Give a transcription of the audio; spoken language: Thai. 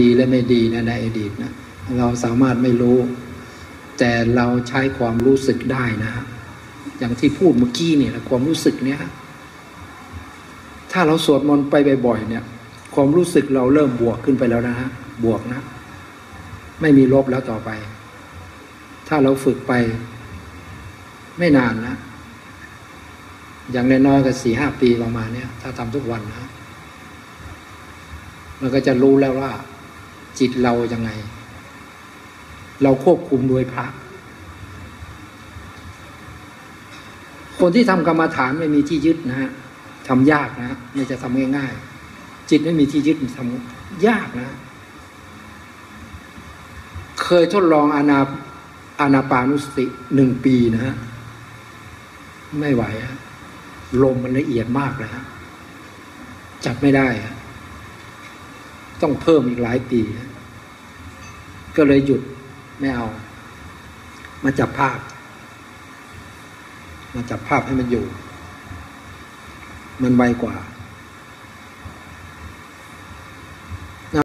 ดีและไม่ดีนะในอดีตนะเราสามารถไม่รู้ แต่เราใช้ความรู้สึกได้นะฮะอย่างที่พูดเมื่อกี้เนี่ยความรู้สึกเนี่ยถ้าเราสวดมนต์ไปบ่อยๆเนี่ย ความรู้สึกเราเริ่มบวกขึ้นไปแล้วนะฮะบวกนะ ไม่มีลบแล้วต่อไป ถ้าเราฝึกไป ไม่นานนะอย่างน้อยๆก็สี่ห้าปีประมาณเนี้ยถ้าทำทุกวันนะมันก็จะรู้แล้วว่า จิตเรายังไง เราควบคุมโดยพระ คนที่ทำกรรมฐานไม่มีที่ยึดนะฮะทำยากนะไม่จะทำง่ายๆจิตไม่มีที่ยึดทำยากนะ เคยทดลองอานาอานาปานุสติหนึ่งปีนะฮะไม่ไหวฮะลมมันละเอียดมากเลยฮะจับไม่ได้ฮะต้องเพิ่มอีกหลายปีฮะ ก็เลยหยุดไม่เอา มาจับภาพ มาจับภาพให้มันอยู่ มันไวกว่า